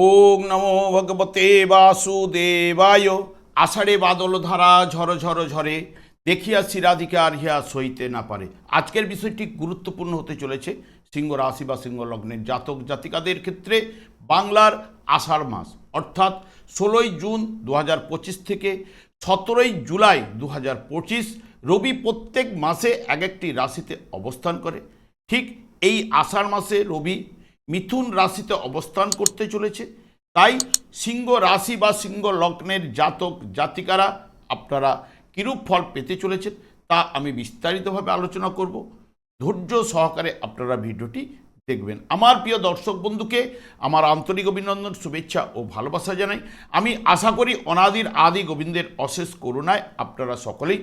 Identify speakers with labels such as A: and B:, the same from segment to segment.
A: ওং নমো ভগবতে বাসুদেবায়। আষাঢ়ে বাদল ধারা ঝড় ঝড় ঝরে, দেখিয়া শিরাধিকার হিয়া সইতে না পারে। আজকের বিষয়টি গুরুত্বপূর্ণ হতে চলেছে সিংহ রাশি বা সিংহ লগ্নের জাতক জাতিকাদের ক্ষেত্রে বাংলার আষাঢ় মাস। অর্থাৎ ষোলোই জুন দু হাজার পঁচিশ থেকে সতেরোই জুলাই দু হাজার পঁচিশ, রবি প্রত্যেক মাসে এক একটি রাশিতে অবস্থান করে। ঠিক এই আষাঢ় মাসে রবি মিথুন রাশিতে অবস্থান করতে চলেছে। তাই সিংহ রাশি বা সিংহ লগ্নের জাতক, জাতিকারা আপনারা কিরূপ ফল পেতে চলেছেন তা আমি বিস্তারিতভাবে আলোচনা করব। ধৈর্য সহকারে আপনারা ভিডিওটি দেখবেন। আমার প্রিয় দর্শক বন্ধুকে আমার আন্তরিক অভিনন্দন, শুভেচ্ছা ও ভালোবাসা জানাই। আমি আশা করি অনাদির আদি গোবিন্দের অশেষ করুণায় আপনারা সকলেই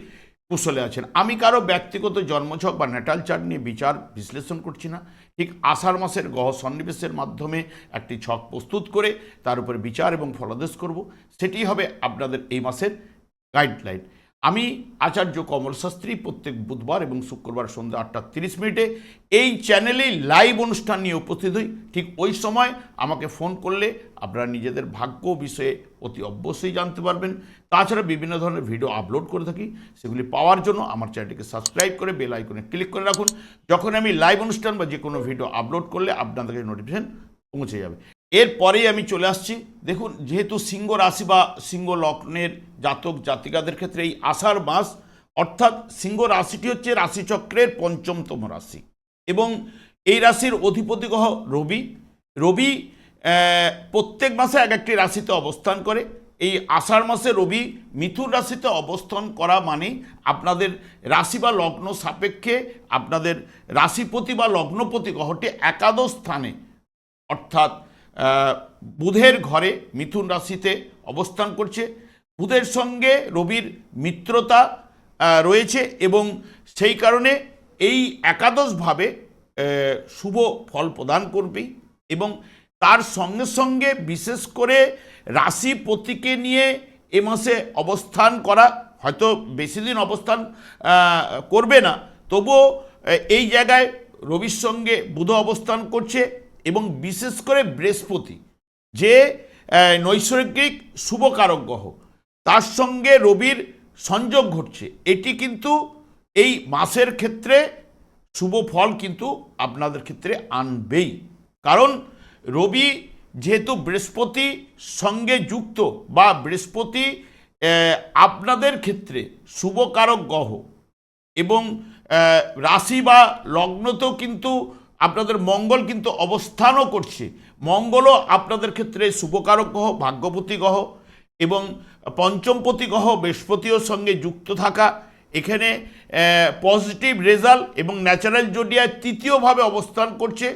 A: কুশলে আছেন। আমি কারও ব্যক্তিগত জন্মছক বা ন্যাটাল চার্ট নিয়ে বিচার বিশ্লেষণ করছি না। ঠিক আষাঢ় মাসের গহ সন্নিবেশের মাধ্যমে একটি ছক প্রস্তুত করে তার উপরে বিচার এবং ফলাদেশ করব। সেটি হবে আপনাদের এই মাসের গাইডলাইন আমি আচার্য কমল শাস্ত্রী প্রত্যেক বুধবার এবং শুক্রবার সন্ধ্যা আটটা তিরিশ মিনিটে এই চ্যানেলেই লাইভ অনুষ্ঠান নিয়ে উপস্থিত হই। ঠিক ওই সময় আমাকে ফোন করলে আপনারা নিজেদের ভাগ্য বিষয়ে অতি অবশ্যই জানতে পারবেন। তাছাড়া বিভিন্ন ধরনের ভিডিও আপলোড করে থাকি। সেগুলি পাওয়ার জন্য আমার চ্যানেলটিকে সাবস্ক্রাইব করে বেল আইকনে ক্লিক করে রাখুন। যখন আমি লাইভ অনুষ্ঠান বা যে কোনো ভিডিও আপলোড করলে আপনাদেরকে নোটিফিকেশন পৌঁছে যাবে। এরপরেই আমি চলে আসছি। দেখুন, যেহেতু সিংহ রাশি বা সিংহ লগ্নের জাতক জাতিকাদের ক্ষেত্রে এই আষাঢ় মাস, অর্থাৎ সিংহ রাশিটি হচ্ছে রাশিচক্রের পঞ্চমতম রাশি এবং এই রাশির অধিপতি গ্রহ রবি। রবি প্রত্যেক মাসে এক একটি রাশিতে অবস্থান করে। এই আষাঢ় মাসে রবি মিথুন রাশিতে অবস্থান করা মানে আপনাদের রাশি বা লগ্ন সাপেক্ষে আপনাদের রাশিপতি বা লগ্নপতি গ্রহটি একাদশ স্থানে, অর্থাৎ বুধের ঘরে মিথুন রাশিতে অবস্থান করছে। বুধের সঙ্গে রবির মিত্রতা রয়েছে এবং সেই কারণে এই একাদশভাবে শুভ ফল প্রদান করবেই এবং তার সঙ্গে সঙ্গে বিশেষ করে রাশি প্রতীকে নিয়ে এ মাসে অবস্থান করা হয়তো বেশি দিন অবস্থান করবে না। তবুও এই জায়গায় রবির সঙ্গে বুধ অবস্থান করছে। এবং বিশেষ করে বৃহস্পতি, যে নৈসর্গিক শুভকারক গ্রহ তার সঙ্গে রবির সংযোগ ঘটছে। এটি কিন্তু এই মাসের ক্ষেত্রে শুভ ফল কিন্তু আপনাদের ক্ষেত্রে আনবেই। কারণ রবি যেহেতু বৃহস্পতি সঙ্গে যুক্ত বা বৃহস্পতি আপনাদের ক্ষেত্রে শুভকারক গ্রহ এবং রাশি বা লগ্নতেও কিন্তু আপনাদের মঙ্গল কিন্তু অবস্থানও করছে। মঙ্গলও আপনাদের ক্ষেত্রে শুভকারক গ্রহ, ভাগ্যপতি গ্রহ এবং পঞ্চমপতি গ্রহ বৃহস্পতিও সঙ্গে যুক্ত থাকা। এখানে পজিটিভ রেজাল্ট এবং ন্যাচারাল জোডিয়ায় তৃতীয়ভাবে অবস্থান করছে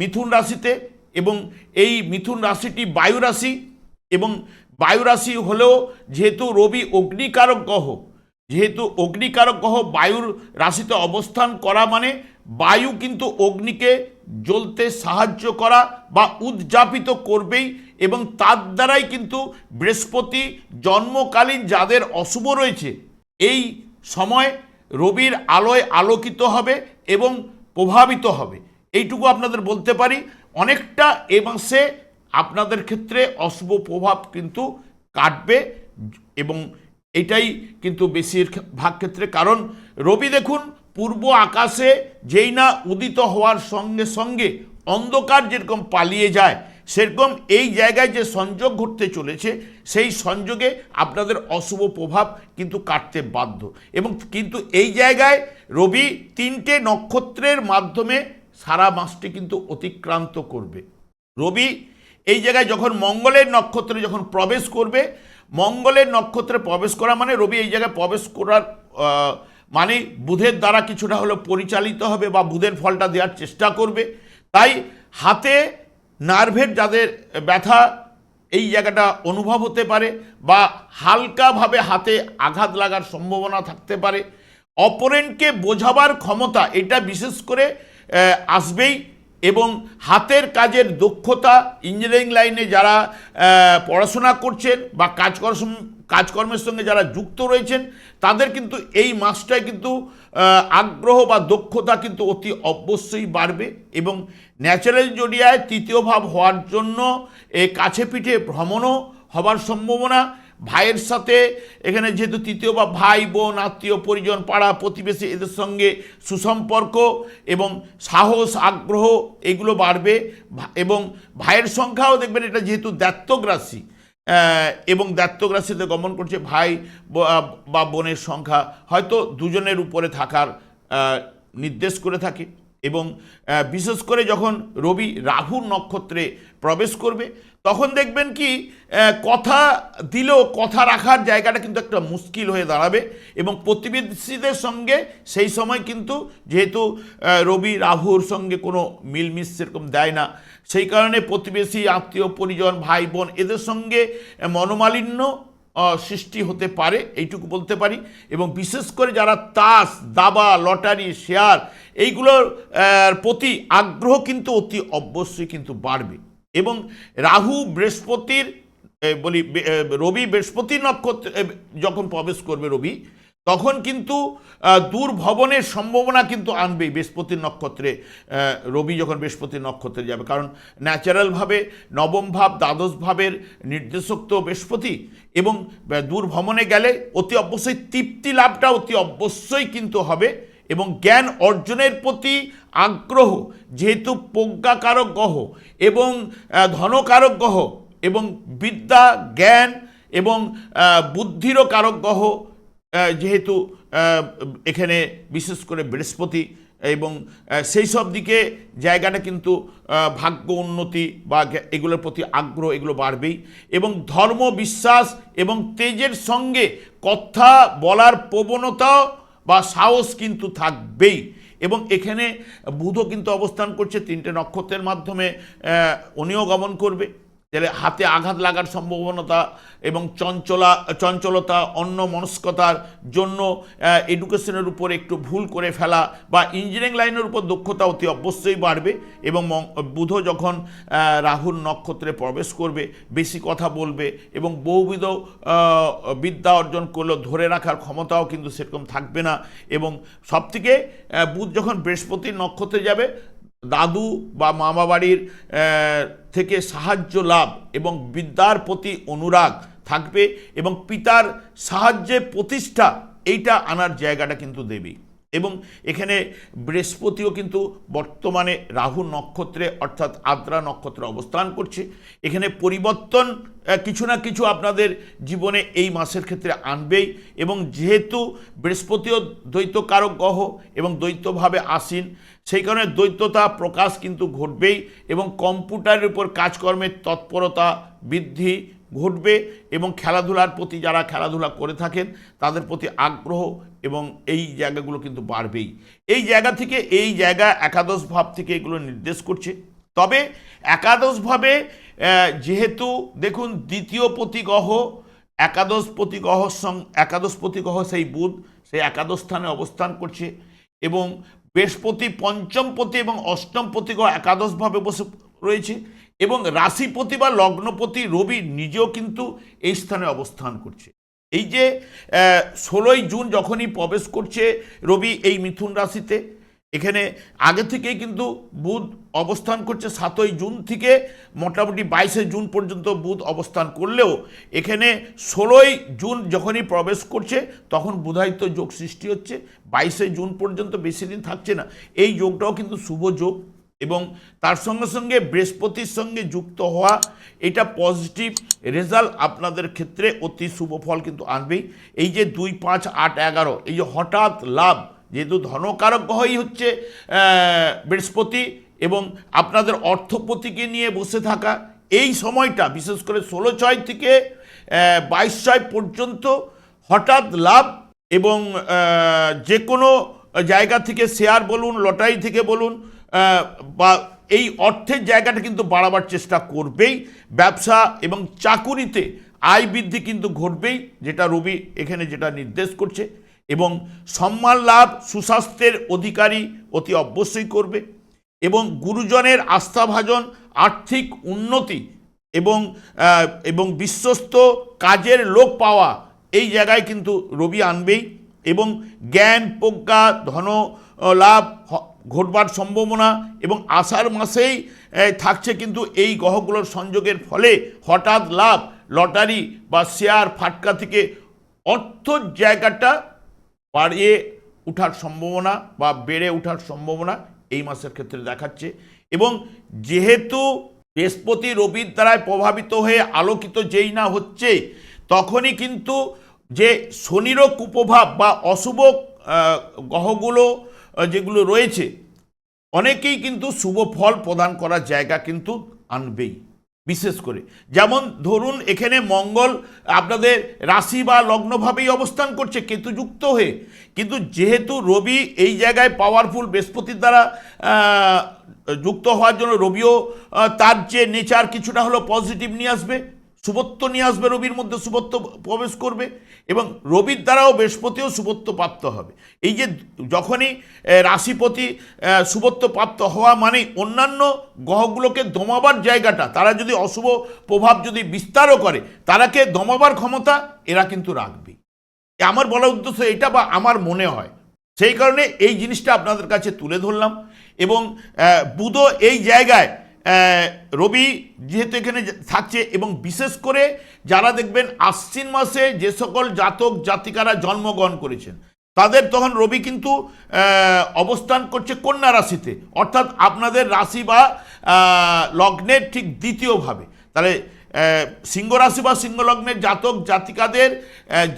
A: মিথুন রাশিতে এবং এই মিথুন রাশিটি বায়ু রাশি এবং বায়ু রাশি হলেও যেহেতু রবি অগ্নিকারক গ্রহ যেহেতু অগ্নিকারক গ্রহ বায়ুর রাশিতে অবস্থান করা মানে বায়ু কিন্তু অগ্নিকে জ্বলতে সাহায্য করা বা উদযাপিত করবেই এবং তার দ্বারাই কিন্তু বৃহস্পতি জন্মকালীন যাদের অশুভ রয়েছে, এই সময় রবির আলোয় আলোকিত হবে এবং প্রভাবিত হবে। এইটুকু আপনাদের বলতে পারি। অনেকটা এ মাসে আপনাদের ক্ষেত্রে অশুভ প্রভাব কিন্তু কাটবে এবং এটাই কিন্তু বেশির ভাগ ক্ষেত্রে কারণ রবি দেখুন, পূর্ব আকাশে যেই না উদিত হওয়ার সঙ্গে সঙ্গে অন্ধকার যেরকম পালিয়ে যায়, সেরকম এই জায়গায় যে সংযোগ ঘটতে চলেছে, সেই সংযোগে আপনাদের অশুভ প্রভাব কিন্তু কাটতে বাধ্য। এবং কিন্তু এই জায়গায় রবি তিনটে নক্ষত্রের মাধ্যমে সারা মাসটি কিন্তু অতিক্রান্ত করবে। রবি এই জায়গায় যখন মঙ্গলের নক্ষত্রে যখন প্রবেশ করবে মঙ্গলের নক্ষত্রে প্রবেশ করা মানে রবি এই জায়গায় প্রবেশ করার মানে বুধের দ্বারা কিছুটা হলো পরিচালিত হবে বা বুধের ফলটা দেওয়ার চেষ্টা করবে। তাই হাতে নার্ভের যাদের ব্যথা এই জায়গাটা অনুভব হতে পারে বা হালকাভাবে হাতে আঘাত লাগার সম্ভাবনা থাকতে পারে। অপরেন্টকে বোঝাবার ক্ষমতা এটা বিশেষ করে আসবেই। এবং হাতের কাজের দক্ষতা ইঞ্জিনিয়ারিং লাইনে যারা পড়াশোনা করছেন বা কাজ করার কাজকর্মের সঙ্গে যারা যুক্ত রয়েছেন, তাদের কিন্তু এই মাসটায় কিন্তু আগ্রহ বা দক্ষতা কিন্তু অতি অবশ্যই বাড়বে এবং ন্যাচারাল জড়িয়ায় তৃতীয় ভাব হওয়ার জন্য এ কাছে পিঠে ভ্রমণও হবার সম্ভাবনা ভাইয়ের সাথে। এখানে যেহেতু তৃতীয় বা ভাই বোন আত্মীয় পরিজন পাড়া প্রতিবেশী এদের সঙ্গে সুসম্পর্ক এবং সাহস আগ্রহ এগুলো বাড়বে। এবং ভাইয়ের সংখ্যাও দেখবেন এটা যেহেতু দ্ব্যর্থগ্রাসী আহ, এবং দ্ব্যর্থগ্রাসীতে গমন করছে ভাই বা বোনের সংখ্যা হয়তো দুজনের উপরে থাকার নির্দেশ করে থাকে। এবং বিশেষ করে যখন রবি রাহুর নক্ষত্রে প্রবেশ করবে তখন দেখবেন কি কথা দিলেও কথা রাখার জায়গাটা কিন্তু একটা মুশকিল হয়ে দাঁড়াবে এবং প্রতিবেশীদের সঙ্গে সেই সময় কিন্তু যেহেতু রবি রাহুর সঙ্গে কোনো মিলমিশ সেরকম দেয় না। সেই কারণে প্রতিবেশী, আত্মীয়, পরিজন, ভাই, বোন এদের সঙ্গে মনোমালিন্য সৃষ্টি হতে পারে, এইটুকু বলতে পারি। এবং বিশেষ করে যারা তাস, দাবা, লটারি, শেয়ার, এইগুলোর প্রতি আগ্রহ কিন্তু অতি অবশ্যই কিন্তু বাড়বে। এবং রাহু বৃহস্পতির বলি রবি বৃহস্পতি নক্ষত্র যখন প্রবেশ করবে রবি তখন কিন্তু আহ, দূর ভবনের সম্ভাবনা কিন্তু আনবেই বৃহস্পতির নক্ষত্রে। রবি যখন বৃহস্পতির নক্ষত্রে যাবে কারণ ন্যাচারালভাবে নবম ভাব দ্বাদশ ভাবের নির্দেশক তো বৃহস্পতি এবং আহ, দূর ভ্রমণে গেলে অতি অবশ্যই তৃপ্তি লাভটা অতি অবশ্যই কিন্তু হবে। এবং জ্ঞান অর্জনের প্রতি আগ্রহ, যেহেতু প্রজ্ঞাকারক গ্রহ এবং ধনকারক গ্রহ এবং বিদ্যা, জ্ঞান এবং বুদ্ধিরও কারক গ্রহ যেহেতু এখানে বিশেষ করে বৃহস্পতি এবং সেই সব দিকে জায়গাটা কিন্তু ভাগ্য উন্নতি বা এগুলোর প্রতি আগ্রহ এগুলো বাড়বেই এবং ধর্ম, বিশ্বাস এবং তেজের সঙ্গে কথা বলার প্রবণতা বা সাহস কিন্তু থাকবেই। এবং এখানে বুধও কিন্তু অবস্থান করছে তিনটে নক্ষত্রের মাধ্যমে উনিও গমন করবে। তাহলে হাতে আঘাত লাগার সম্ভাবনতা এবং চঞ্চলা, চঞ্চলতা, অন্য মনস্কতার জন্য এডুকেশনের উপর একটু ভুল করে ফেলা বা ইঞ্জিনিয়ারিং লাইনের উপর দক্ষতা অতি অবশ্যই বাড়বে এবং বুধ যখন রাহুর নক্ষত্রে প্রবেশ করবে, বেশি কথা বলবে এবং বহুবিধ বিদ্যা অর্জন করলেও ধরে রাখার ক্ষমতাও কিন্তু সেরকম থাকবে না এবং সবথেকে বুধ যখন বৃহস্পতির নক্ষত্রে যাবে দাদু বা মামা বাড়ির থেকে সাহায্য লাভ এবং বিদ্যার প্রতি অনুরাগ থাকবে এবং পিতার সাহায্যে প্রতিষ্ঠা, এইটা আনার জায়গাটা কিন্তু দেবেই এবং এখানে বৃহস্পতিও কিন্তু বর্তমানে রাহু নক্ষত্রে, অর্থাৎ আদ্রা নক্ষত্রে অবস্থান করছে। এখানে পরিবর্তন কিছু না কিছু আপনাদের জীবনে এই মাসের ক্ষেত্রে আনবেই এবং যেহেতু বৃহস্পতিও দ্বৈতকারক গ্রহ এবং দ্বৈতভাবে আসীন, সেই কারণে দ্বৈততা প্রকাশ কিন্তু ঘটবেই এবং কম্পিউটারের উপর কাজকর্মের তৎপরতা বৃদ্ধি ঘটবে এবং খেলাধুলার প্রতি যারা খেলাধুলা করে থাকেন, তাদের প্রতি আগ্রহ এবং এই জায়গাগুলো কিন্তু বাড়বেই। এই জায়গা থেকে, এই জায়গা একাদশ ভাব থেকে এগুলো নির্দেশ করছে। তবে একাদশভাবে যেহেতু দেখুন দ্বিতীয় প্রতিগ্রহ, একাদশ প্রতিগ্রহ সং, একাদশ প্রতিগ্রহ সেই বুধ, সেই একাদশ স্থানে অবস্থান করছে এবং বৃহস্পতি পঞ্চমপতি এবং অষ্টমপতি গ্রহ একাদশভাবে বসে রয়েছে। এবং রাশিপতি বা লগ্নপতি রবি নিজেও কিন্তু এই স্থানে অবস্থান করছে। এই যে ষোলোই জুন যখনই প্রবেশ করছে রবি এই মিথুন রাশিতে, এখানে আগে থেকেই কিন্তু বুধ অবস্থান করছে সাতই জুন থেকে মোটামুটি বাইশে জুন পর্যন্ত বুধ অবস্থান করলেও এখানে ষোলোই জুন যখনই প্রবেশ করছে তখন বুধায়িত্ব যোগ সৃষ্টি হচ্ছে। বাইশে জুন পর্যন্ত বেশি দিন থাকছে না। এই যোগটাও কিন্তু শুভ যোগ। এবং তার সঙ্গে সঙ্গে বৃহস্পতির সঙ্গে যুক্ত হওয়া, এটা পজিটিভ রেজাল্ট আপনাদের ক্ষেত্রে অতি শুভ ফল কিন্তু আনবেই। এই যে দুই পাঁচ আট এগারো, এই যে হঠাৎ লাভ, যেহেতু ধনকারক গ্রহই হচ্ছে বৃহস্পতি এবং আপনাদের অর্থপতিকে নিয়ে বসে থাকা, এই সময়টা বিশেষ করে ষোলো ছয় থেকে বাইশ ছয় পর্যন্ত হঠাৎ লাভ এবং যে কোনো জায়গা থেকে শেয়ার বলুন লটারি থেকে বলুন বা এই অর্থের জায়গাটা কিন্তু বাড়াবার চেষ্টা করবেই। ব্যবসা এবং চাকুরিতে আয় বৃদ্ধি কিন্তু ঘটবেই, যেটা রবি এখানে যেটা নির্দেশ করছে। এবং সম্মান লাভ সুস্বাস্থ্যের অধিকারী অতি অবশ্যই করবে। এবং গুরুজনের আস্থাভাজন, আর্থিক উন্নতি এবং এবং বিশ্বস্ত কাজের লোক পাওয়া এই জায়গায় কিন্তু রবি আনবেই। এবং জ্ঞান, প্রজ্ঞা ধন লাভ ঘটবার সম্ভাবনা এবং আষাঢ় মাসেই থাকছে কিন্তু এই গ্রহগুলোর সংযোগের ফলে হঠাৎ লাভ, লটারি বা শেয়ার ফাটকা থেকে অর্থর জায়গাটা বাড়িয়ে ওঠার সম্ভাবনা বা বেড়ে ওঠার সম্ভাবনা এই মাসের ক্ষেত্রে দেখাচ্ছে। এবং যেহেতু বৃহস্পতি রবির দ্বারায় প্রভাবিত হয়ে আলোকিত যেই না হচ্ছে, তখনই কিন্তু যে শনিরও কুপ্রভাব বা অশুভ গ্রহগুলো যেগুলো রয়েছে, অনেকেই কিন্তু শুভ ফল প্রদান করার জায়গা কিন্তু আনবেই, বিশেষ করে। যেমন ধরুন, এখানে মঙ্গল আপনাদের রাশি বা লগ্নভাবেই অবস্থান করছে, কেতুযুক্ত হয়ে। কিন্তু যেহেতু রবি এই জায়গায় পাওয়ারফুল বৃহস্পতির দ্বারা যুক্ত হওয়ার জন্য রবিও তার যে নেচার কিছুটা হলো পজিটিভ নিয়ে আসবে, শুভত্ব নিয়ে আসবে রবির মধ্যে, শুভত্ব প্রবেশ করবে। এবং রবির দ্বারাও বৃহস্পতিও শুভত্ব প্রাপ্ত হবে। এই যে যখনই রাশিপতি শুভত্ব প্রাপ্ত হওয়া মানে অন্যান্য গ্রহগুলোকে দমাবার জায়গাটা, তারা যদি অশুভ প্রভাব যদি বিস্তারও করে, তারাকে দমাবার ক্ষমতা এরা কিন্তু রাখবে আমার বলার উদ্দেশ্য এটা বা আমার মনে হয়। সেই কারণে এই জিনিসটা আপনাদের কাছে তুলে ধরলাম এবং বুধও এই জায়গায় রবি যেহেতু এখানে থাকছে এবং বিশেষ করে যারা দেখবেন আশ্বিন মাসে যে সকল জাতক জাতিকারা জন্মগ্রহণ করেছেন, তাদের তখন রবি কিন্তু অবস্থান করছে কন্যা রাশিতে। অর্থাৎ আপনাদের রাশি বা লগ্নের ঠিক দ্বিতীয়ভাবে। তাহলে সিংহ রাশি বা সিংহ লগ্নের জাতক জাতিকাদের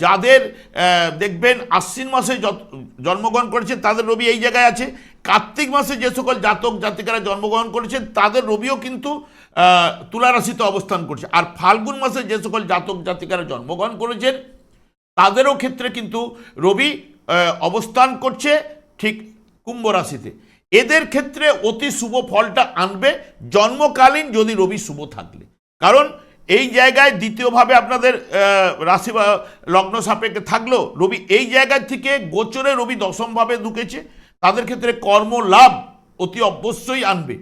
A: যাদের দেখবেন আশ্বিন মাসে জন্মগ্রহণ করেছে, তাদের রবি এই জায়গায় আছে। কার্তিক মাসে যে সকল জাতক জাতিকারা জন্মগ্রহণ করেছেন তাদের রবিও কিন্তু আহ, তুলা রাশিতে অবস্থান করছে। আর ফাল্গুন মাসে যে সকল জাতক জাতিকারা জন্মগ্রহণ করেছেন তাদেরও ক্ষেত্রে কিন্তু রবি অবস্থান করছে ঠিক কুম্ভ রাশিতে। এদের ক্ষেত্রে অতি শুভ ফলটা আনবে জন্মকালীন যদি রবি শুভ থাকলে। কারণ এই জায়গায় দ্বিতীয়ভাবে আপনাদের রাশি বা লগ্ন সাপেক্ষে থাকলেও রবি এই জায়গা থেকে গোচরে রবি দশমভাবে ঢুকেছে। তাদের ক্ষেত্রে কর্ম লাভ অতি অবশ্যই আনবে।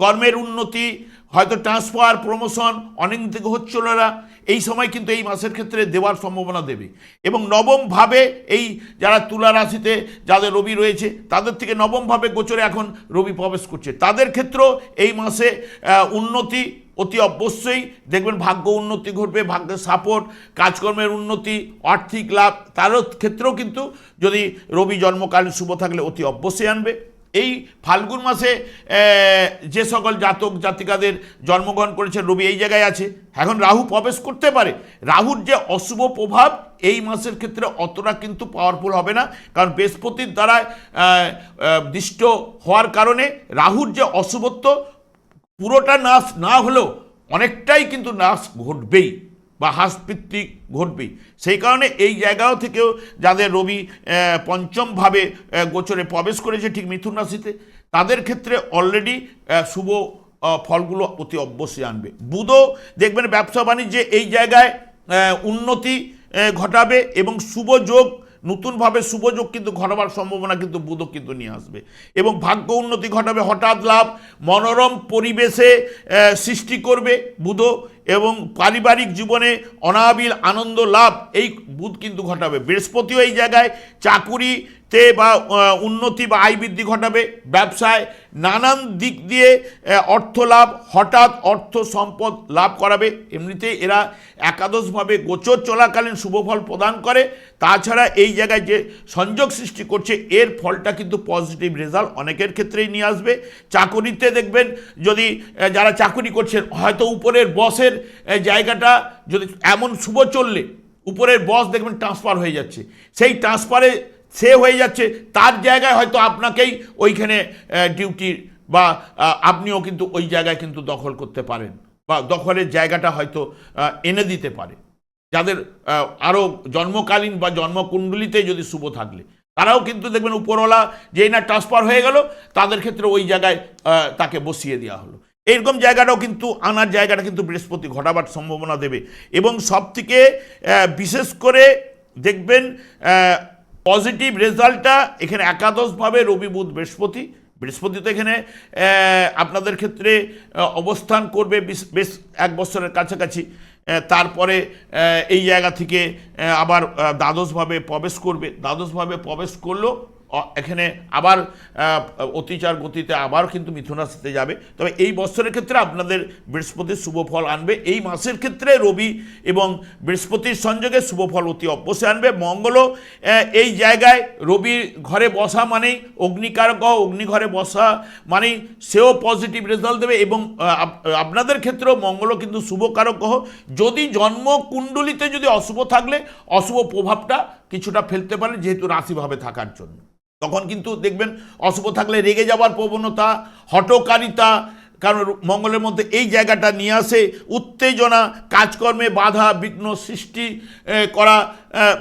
A: কর্মের উন্নতি, হয়তো ট্রান্সফার প্রমোশন অনেক থেকে হচ্ছিল না এই সময় কিন্তু এই মাসের ক্ষেত্রে দেওয়ার সম্ভাবনা দেবে। এবং নবমভাবে এই যারা তুলা রাশিতে যাদের রবি রয়েছে, তাদের থেকে নবমভাবে গোচরে এখন রবি প্রবেশ করছে। তাদের ক্ষেত্রেও এই মাসে উন্নতি অতি অবশ্যই দেখবেন ভাগ্য উন্নতি ঘটবে, ভাগ্যের সাপোর্ট কাজকর্মের উন্নতি, আর্থিক লাভ, তারও ক্ষেত্রেও কিন্তু যদি রবি জন্মকালীন শুভ থাকলে অতি অবশ্যই আনবে। এই ফাল্গুন মাসে যে সকল জাতক জাতিকাদের জন্মগ্রহণ করেছে রবি এই জায়গায় আছে। এখন রাহু প্রবেশ করতে পারে। রাহুর যে অশুভ প্রভাব, এই মাসের ক্ষেত্রে অতটা কিন্তু পাওয়ারফুল হবে না। কারণ বৃহস্পতির দ্বারা দৃষ্ট হওয়ার কারণে রাহুর যে অশুভত্ব পুরোটা নাশ না হলেও অনেকটাই কিন্তু নাশ ঘটবেই বা হাসপিত্তিক ঘটবেই। সেই কারণে এই জায়গাও থেকেও যাদের রবি পঞ্চমভাবে গোচরে প্রবেশ করেছে ঠিক মিথুন রাশিতে, তাদের ক্ষেত্রে অলরেডি শুভ ফলগুলো অতি অবশ্যই আনবে। বুধও দেখবেন ব্যবসা বাণিজ্যে এই জায়গায় উন্নতি ঘটাবে এবং শুভ যোগ নতুনভাবে শুভযোগ কিন্তু ঘটাবার সম্ভাবনা কিন্তু বুধও কিন্তু নিয়ে আসবে। এবং ভাগ্য উন্নতি ঘটাবে, হঠাৎ লাভ, মনোরম পরিবেশে সৃষ্টি করবে বুধ এবং পারিবারিক জীবনে অনাবিল আনন্দ লাভ, এই বুধ কিন্তু ঘটাবে। বৃহস্পতিও এই জায়গায় চাকুরিতে বা উন্নতি বা আয় বৃদ্ধি ঘটাবে। ব্যবসায় নানান দিক দিয়ে অর্থ লাভ, হঠাৎ অর্থ সম্পদ লাভ করাবে। এমনিতে এরা একাদশভাবে গোচর চলাকালীন শুভফল প্রদান করে। তাছাড়া এই জায়গায় যে সংযোগ সৃষ্টি করছে, এর ফলটা কিন্তু পজিটিভ রেজাল্ট অনেকের ক্ষেত্রেই নিয়ে আসবে। চাকুরিতে দেখবেন যদি যারা চাকুরি করছেন, হয়তো উপরের বসের জায়গাটা যদি এমন শুভ চললে, উপরের বস দেখবেন ট্রান্সফার হয়ে যাচ্ছে। সেই ট্রান্সফারে সে হয়ে যাচ্ছে। তার জায়গায় হয়তো আপনাকেই ওইখানে ডিউটি বা আপনিও কিন্তু ওই জায়গায় কিন্তু দখল করতে পারেন বা দখলের জায়গাটা হয়তো এনে দিতে পারে। যাদের আরও জন্মকালীন বা জন্মকুণ্ডলিতে যদি শুভ থাকলে। তারাও কিন্তু দেখবেন উপরওয়ালা যেই না ট্রান্সফার হয়ে গেল, তাদের ক্ষেত্রে ওই জায়গায় তাকে বসিয়ে দেওয়া হলো। এরকম জায়গাটাও কিন্তু, আনার জায়গাটা কিন্তু বৃহস্পতি ঘটাবার সম্ভাবনা দেবে। এবং সবথেকে বিশেষ করে দেখবেন পজিটিভ রেজাল্টটা এখানে একাদশভাবে রবি, বুধ, বৃহস্পতি। বৃহস্পতি তো এখানে আপনাদের ক্ষেত্রে অবস্থান করবে বেশ- এক বছরের কাছাকাছি। তারপরে এই জায়গা থেকে আবার দ্বাদশভাবে প্রবেশ করবে। দ্বাদশভাবে প্রবেশ করলেও অ- এখানে আবার অতিচার গতিতে আবার কিন্তু মিথুন রাশিতে যাবে। তবে এই বছরের ক্ষেত্রে আপনাদের বৃহস্পতির শুভ ফল আনবে। এই মাসের ক্ষেত্রে রবি এবং বৃহস্পতির সংযোগে শুভ ফল অতি অবশ্যই আনবে। মঙ্গলও এই জায়গায় রবির ঘরে বসা মানেই অগ্নিকারক, অগ্নিঘরে বসা মানেই সেও পজিটিভ রেজাল্ট দেবে এবং আপনাদের ক্ষেত্রেও মঙ্গলও কিন্তু শুভকারক গ্রহ। যদি জন্ম কুণ্ডলিতে যদি অশুভ থাকলে, অশুভ প্রভাবটা কিছুটা ফেলতে পারে যেহেতু রাশিভাবে থাকার জন্য। তখন কিন্তু দেখবেন অশুভ থাকলে রেগে যাওয়ার প্রবণতা হটকারিতা কারণ মঙ্গলের মধ্যে এই জায়গাটা নিয়ে আসে, উত্তেজনা, কাজকর্মে বাধা, বিঘ্ন সৃষ্টি করা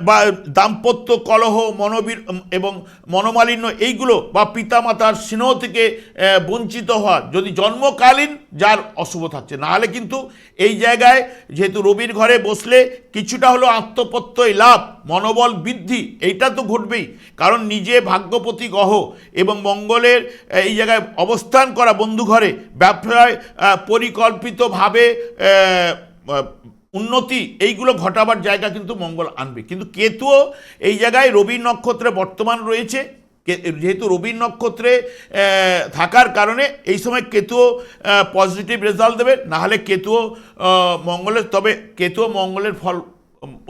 A: বা দাম্পত্য কলহ, মনোবীর এবং মনোমালিন্য, এইগুলো বা পিতামাতার স্নেহ থেকে বঞ্চিত হওয়া। যদি জন্মকালীন, যার অশুভ থাকছে। না হলে কিন্তু এই জায়গায় যেহেতু রবির ঘরে বসলে কিছুটা হলো আত্মপ্রত্যয় লাভ, মনোবল বৃদ্ধি, এইটা তো ঘটবেই। কারণ নিজে ভাগ্যপতি গ্রহ এবং মঙ্গলের এই জায়গায় অবস্থান করা বন্ধু ঘরে, ব্যবসায় পরিকল্পিতভাবে উন্নতি, এইগুলো ঘটাবার জায়গা কিন্তু মঙ্গল আনবে। কিন্তু কেতুও এই জায়গায় রবি নক্ষত্রে বর্তমান রয়েছে। যেহেতু রবির নক্ষত্রে থাকার কারণে এই সময় কেতুও পজিটিভ রেজাল্ট দেবে। নাহলে কেতুও মঙ্গলের, তবে কেতুও মঙ্গলের ফল,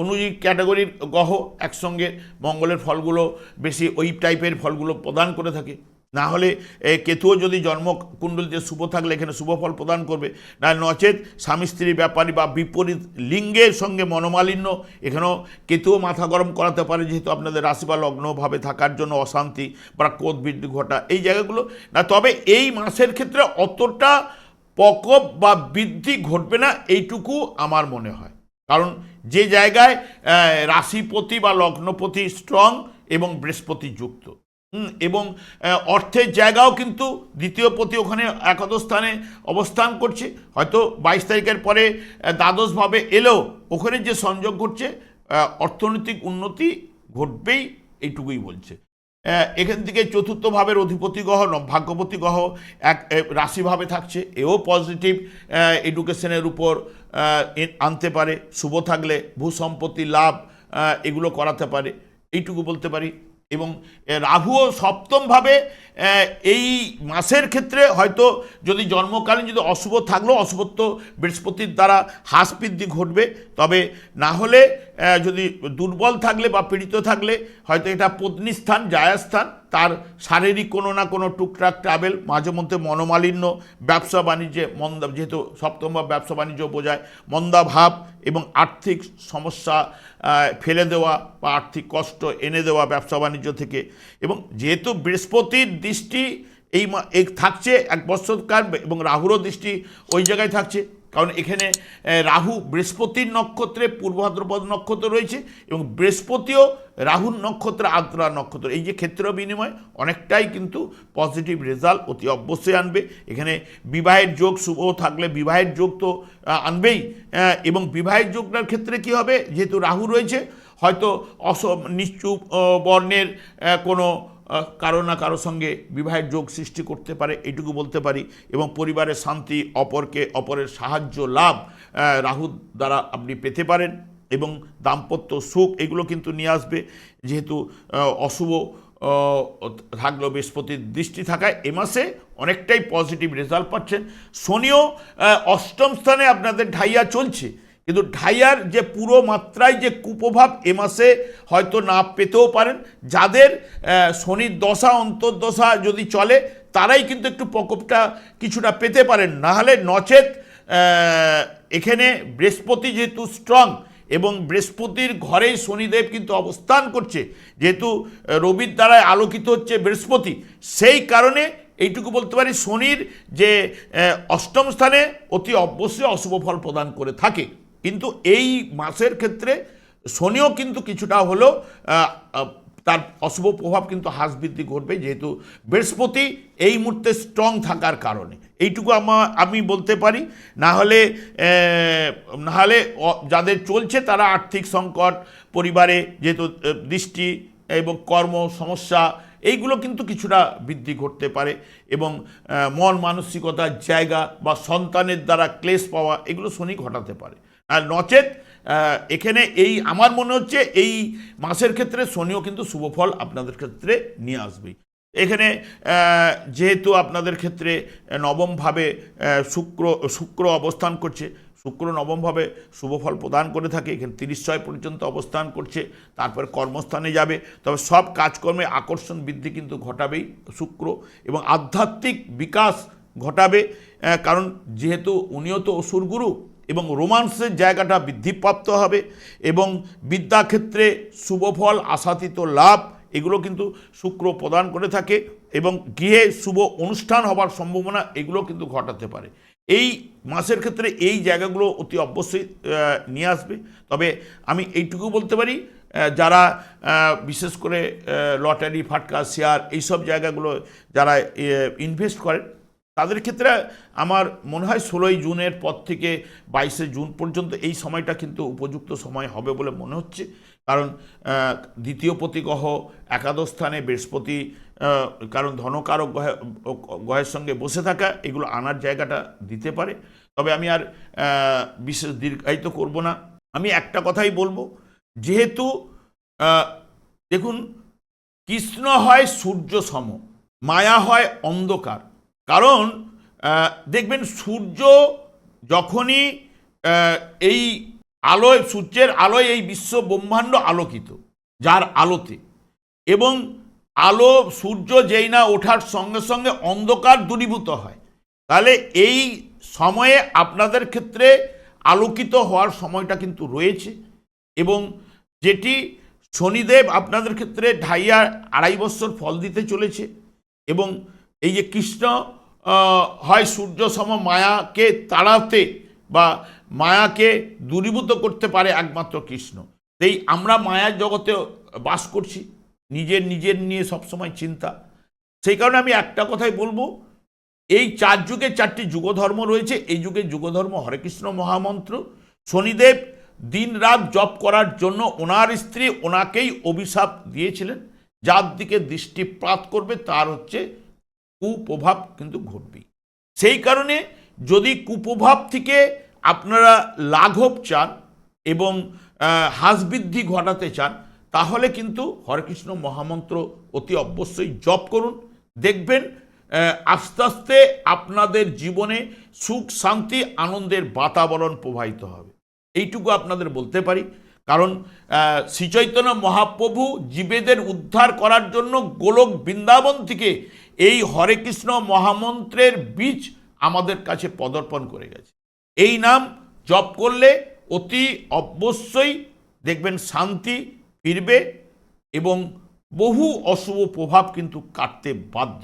A: অনুযায়ী ক্যাটাগরির গ্রহ একসঙ্গে মঙ্গলের ফলগুলো বেশি ওই টাইপের ফলগুলো প্রদান করে থাকে। না হলে কেতুও যদি জন্ম কুণ্ডলিতে শুভ থাকলে এখানে শুভ ফল প্রদান করবে। না নচেত স্বামী স্ত্রী ব্যাপারী বা বিপরীত লিঙ্গের সঙ্গে মনোমালিন্য এখানেও কেতুও মাথা গরম করাতে পারে, যেহেতু আপনাদের রাশি বা লগ্নভাবে থাকার জন্য অশান্তি বা ক্রোধ বৃদ্ধি ঘটা, এই জায়গাগুলো। না, তবে এই মাসের ক্ষেত্রে অতটা প্রকোপ বা বৃদ্ধি ঘটবে না, এইটুকু আমার মনে হয়। কারণ যে জায়গায় রাশিপতি বা লগ্নপতি স্ট্রং এবং বৃহস্পতি যুক্ত। এবং অর্থের জায়গাও কিন্তু দ্বিতীয় পতি ওখানে একাদশ স্থানে অবস্থান করছে। হয়তো বাইশ তারিখের পরে দ্বাদশভাবে এলেও ওখানে যে সংযোগ ঘটছে অর্থনৈতিক উন্নতি ঘটবেই এইটুকুই বলছে। এখান থেকে চতুর্থ ভাবের অধিপতি গ্রহ ভাগ্যপতি গ্রহ এক রাশিভাবে থাকছে। এও পজিটিভ এডুকেশনের উপর আনতে পারে। শুভ থাকলে ভূসম্পত্তি, লাভ এগুলো করাতে পারে। এইটুকু বলতে পারি। এবং রাহুও সপ্তমভাবে এই মাসের ক্ষেত্রে হয়তো যদি জন্মকালীন যদি অশুভ থাকলেও অশুভত্ব বৃহস্পতির দ্বারা হ্রাস বৃদ্ধি ঘটবে, তবে না হলে যদি দুর্বল থাকলে বা পীড়িত থাকলে, হয়তো এটা পত্নী স্থান জায়াস্থান, তার শারীরিক কোনো না কোনো টুকটাক ট্রাভেল মাঝে মধ্যে মনোমালিন্য, ব্যবসা বাণিজ্যে মন্দা, যেহেতু সপ্তম ভাব ব্যবসা বাণিজ্য বোঝায়, মন্দা ভাব এবং আর্থিক সমস্যা ফেলে দেওয়া বা আর্থিক কষ্ট এনে দেওয়া ব্যবসা বাণিজ্য থেকে। এবং যেহেতু বৃহস্পতির দৃষ্টি এই থাকছে, এক বছরকার এবং রাহুরও দৃষ্টি ওই জায়গায় থাকছে। কারণ এখানে রাহু বৃহস্পতির নক্ষত্রে, পূর্ব ভাদ্রপদ নক্ষত্র রয়েছে, এবং বৃহস্পতিও রাহুর নক্ষত্র, আদ্রা নক্ষত্র। এই যে ক্ষেত্র বিনিময়, অনেকটাই কিন্তু পজিটিভ রেজাল্ট অতি অবশ্যই আনবে। এখানে বিবাহের যোগ শুভ থাকলে বিবাহের যোগ তো আনবেই। এবং বিবাহের যোগটার ক্ষেত্রে কি হবে? যেহেতু রাহু রয়েছে, হয়তো অস নিশ্চুপ বর্ণের কোনো কারও না কারও সঙ্গে বিবাহের যোগ সৃষ্টি করতে পারে, এটুকু বলতে পারি। এবং পরিবারের শান্তি, অপরকে অপরের সাহায্য, লাভ রাহুর দ্বারা আপনি পেতে পারেন এবং দাম্পত্য সুখ এগুলো কিন্তু নিয়ে আসবে। যেহেতু অশুভ থাকল বৃহস্পতির দৃষ্টি থাকায় এ মাসে অনেকটাই পজিটিভ রেজাল্ট পাচ্ছেন। শনিও অষ্টম স্থানে আপনাদের ঢাইয়া চলছে। কিন্তু ঢাইয়ার যে পুরো মাত্রায় যে কুপ্রভাব এ মাসে হয়তো না পেতেও পারেন, যাদের শনির দশা, অন্তর্দশা যদি চলে, তারাই কিন্তু একটু প্রকোপটা কিছুটা পেতে পারেন। না হলে নচেত এখানে বৃহস্পতি যেহেতু স্ট্রং এবং বৃহস্পতির ঘরেই শনিদেব কিন্তু অবস্থান করছে, যেহেতু রবির দ্বারায় আলোকিত হচ্ছে বৃহস্পতি, সেই কারণে এইটুকু বলতে পারি, শনির যে অষ্টম স্থানে অতি অবশ্যই অশুভ ফল প্রদান করে থাকে। কিন্তু এই মাসের ক্ষেত্রে শনিও কিন্তু কিছুটা আহ, তার অশুভ প্রভাব কিন্তু হ্রাস বৃদ্ধি ঘটবে যেহেতু বৃহস্পতি এই মুহূর্তে স্ট্রং থাকার কারণে। এইটুকু আমা আমি বলতে পারি। না হলে না হলে যাদের চলছে তারা আর্থিক সংকট পরিবারে যেহেতু দৃষ্টি এবং কর্ম সমস্যা এইগুলো কিন্তু কিছুটা বৃদ্ধি ঘটতে পারে এবং মন মানসিকতার জায়গা বা সন্তানের দ্বারা ক্লেশ পাওয়া এগুলো শনি ঘটাতে পারে। আর নচেত এখানে এই, আমার মনে হচ্ছে এই মাসের ক্ষেত্রে শনিও কিন্তু শুভফল আপনাদের ক্ষেত্রে নিয়ে আসবেই এখানে যেহেতু আপনাদের ক্ষেত্রে নবমভাবে শুক্র শুক্র অবস্থান করছে, শুক্র নবমভাবে শুভফল প্রদান করে থাকে, এখানে তিরিশ ছয় পর্যন্ত অবস্থান করছে, তারপরে কর্মস্থানে যাবে, তবে সব কাজকর্মে আকর্ষণ বৃদ্ধি কিন্তু ঘটাবেই শুক্র, এবং আধ্যাত্মিক বিকাশ ঘটাবে কারণ যেহেতু উনিও তো অসুরগুরু এবং রোমান্সের জায়গাটা বৃদ্ধিপ্রাপ্ত হবে এবং বিদ্যাক্ষেত্রে শুভফল আশাতীত লাভ, এগুলো কিন্তু শুক্র প্রদান করে থাকে এবং গৃহে শুভ অনুষ্ঠান হবার সম্ভাবনা এগুলো কিন্তু ঘটাতে পারে। এই মাসের ক্ষেত্রে এই জায়গাগুলো অতি অবশ্যই নিয়ে আসবে। তবে আমি এইটুকু বলতে পারি যারা বিশেষ করে লটারি, ফাটকা, শেয়ার, এইসব জায়গাগুলো যারা ইনভেস্ট করেন তাদের ক্ষেত্রে আমার মনে হয় ষোলোই জুনের পর থেকে বাইশে জুন পর্যন্ত এই সময়টা কিন্তু উপযুক্ত সময় হবে বলে মনে হচ্ছে। কারণ দ্বিতীয় প্রতিগ্রহ, একাদশ স্থানে বৃহস্পতি কারণ ধনকারক গ্রহে, গ্রহের সঙ্গে বসে থাকা, এগুলো আনার জায়গাটা দিতে পারে। তবে আমি আর বিশেষ দীর্ঘায়িত করব না। আমি একটা কথাই বলব, যেহেতু দেখুন, কৃষ্ণ হয় সূর্য সম, মায়া হয় অন্ধকার। কারণ দেখবেন সূর্য যখনই এই আলোয়, সূর্যের আলোয় এই বিশ্ব ব্রহ্মাণ্ড আলোকিত, যার আলোতে। এবং আলো, সূর্য যেই না ওঠার সঙ্গে সঙ্গে অন্ধকার দূরীভূত হয়। তাহলে এই সময়ে আপনাদের ক্ষেত্রে আলোকিত হওয়ার সময়টা কিন্তু রয়েছে। এবং যেটি শনিদেব আপনাদের ক্ষেত্রে ঢাইয়া আড়াই বছর ফল দিতে চলেছে। এবং এই যে কৃষ্ণ হয় সূর্য সম মায়াকে তাড়াতে বা মায়াকে দূরীভূত করতে পারে একমাত্র কৃষ্ণ। এই আমরা মায়ার জগতে বাস করছি, নিজের নিজের নিয়ে সবসময় চিন্তা। সেই কারণে আমি একটা কথাই বলব, এই চার যুগে চারটি যুগধর্ম রয়েছে। এই যুগে যুগধর্ম হরেকৃষ্ণ মহামন্ত্র। শনিদেব দিন রাত জপ করার জন্য ওনার স্ত্রী ওনাকেই অভিশাপ দিয়েছিলেন। যার দিকে দৃষ্টিপাত করবে তার হচ্ছে কুপ্রভাব কিন্তু ঘটবেই। সেই কারণে যদি কুপ্রভাব থেকে আপনারা লাঘব চান এবং আহ, হ্রাসবৃদ্ধি ঘটাতে চান তাহলে কিন্তু হরেকৃষ্ণ মহামন্ত্র অতি অবশ্যই জপ করুন। দেখবেন আস্তে আস্তে আপনাদের জীবনে সুখ শান্তি আনন্দের বাতাবরণ প্রবাহিত হবে। এইটুকু আপনাদের বলতে পারি। কারণ শ্রীচৈতন্য মহাপ্রভু জীবেদের উদ্ধার করার জন্য গোলক বৃন্দাবন থেকে এই হরে কৃষ্ণ মহামন্ত্রের বীজ আমাদের কাছে পদর্পণ করে গেছে। এই নাম জপ করলে অতি অবশ্যই দেখবেন শান্তি ফিরবে এবং বহু অশুভ প্রভাব কিন্তু কাটতে বাধ্য।